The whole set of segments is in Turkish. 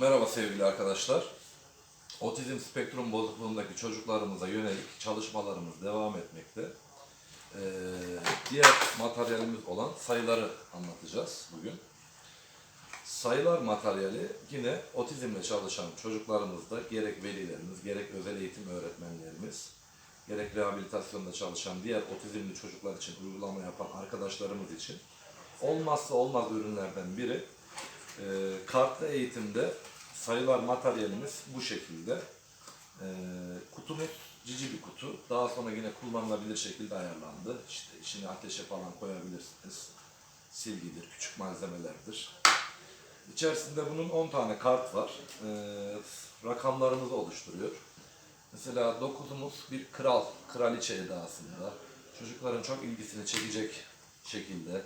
Merhaba sevgili arkadaşlar. Otizm spektrum bozukluğundaki çocuklarımıza yönelik çalışmalarımız devam etmekte. Ee, diğer materyalimiz olan sayıları anlatacağız bugün. Sayılar materyali yine otizmle çalışan çocuklarımızda gerek velilerimiz, gerek özel eğitim öğretmenlerimiz, gerek rehabilitasyonda çalışan diğer otizmli çocuklar için uygulama yapan arkadaşlarımız için olmazsa olmaz ürünlerden biri e, kartlı eğitimde sayılar materyalimiz bu şekilde. E, kutumuz cici bir kutu. Daha sonra yine kullanılabilir şekilde ayarlandı. İşte içine ateşe falan koyabilirsiniz. Silgidir, küçük malzemelerdir. İçerisinde bunun 10 tane kart var. E, rakamlarımızı oluşturuyor. Mesela 9'umuz bir kral, kraliçe edasında. Çocukların çok ilgisini çekecek şekilde.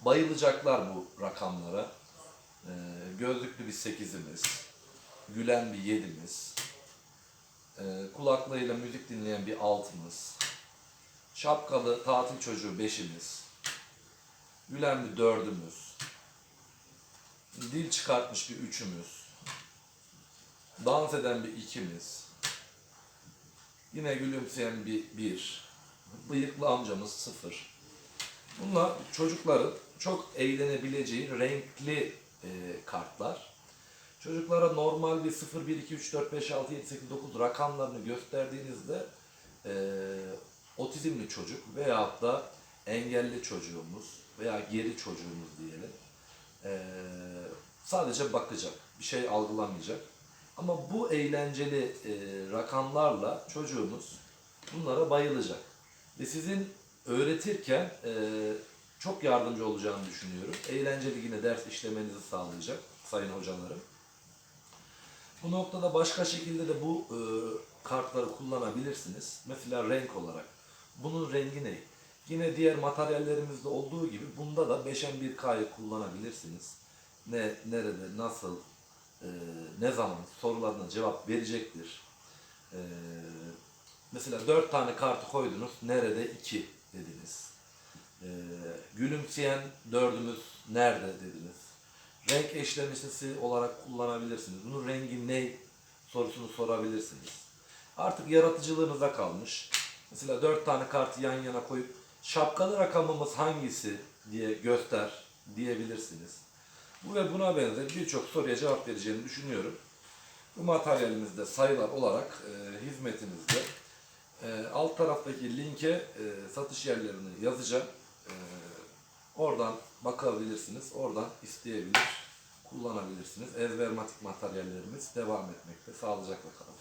Bayılacaklar bu rakamlara. Ee, gözlüklü bir sekizimiz, gülen bir yedimiz, ee, kulaklığıyla müzik dinleyen bir altımız, şapkalı tatil çocuğu beşimiz, gülen bir dördümüz, dil çıkartmış bir üçümüz, dans eden bir ikimiz, yine gülümseyen bir bir, bıyıklı amcamız sıfır. Bunlar çocukların çok eğlenebileceği renkli e, kartlar. Çocuklara normal bir 0, 1, 2, 3, 4, 5, 6, 7, 8, 9 rakamlarını gösterdiğinizde e, otizmli çocuk veyahut da engelli çocuğumuz veya geri çocuğumuz diyelim e, sadece bakacak, bir şey algılamayacak. Ama bu eğlenceli e, rakamlarla çocuğumuz bunlara bayılacak. Ve sizin öğretirken e, çok yardımcı olacağını düşünüyorum. Eğlenceli yine ders işlemenizi sağlayacak sayın hocalarım. Bu noktada başka şekilde de bu e, kartları kullanabilirsiniz. Mesela renk olarak. Bunun rengi ne? Yine diğer materyallerimizde olduğu gibi bunda da 5'en 1K'yı kullanabilirsiniz. Ne, nerede, nasıl, e, ne zaman sorularına cevap verecektir. E, mesela 4 tane kartı koydunuz. Nerede 2 dediniz. E, gülümseyen dördümüz nerede dediniz. Renk eşleşmesi olarak kullanabilirsiniz. Bunun rengi ne sorusunu sorabilirsiniz. Artık yaratıcılığınıza kalmış. Mesela dört tane kartı yan yana koyup şapkalı rakamımız hangisi diye göster diyebilirsiniz. Bu ve buna benzer birçok soruya cevap vereceğini düşünüyorum. Bu materyalimizde sayılar olarak e, hizmetinizde. E, alt taraftaki linke e, satış yerlerini yazacağım. Oradan bakabilirsiniz. Oradan isteyebilir, kullanabilirsiniz. Ezbermatik materyallerimiz devam etmekte. Sağlıcakla kalın.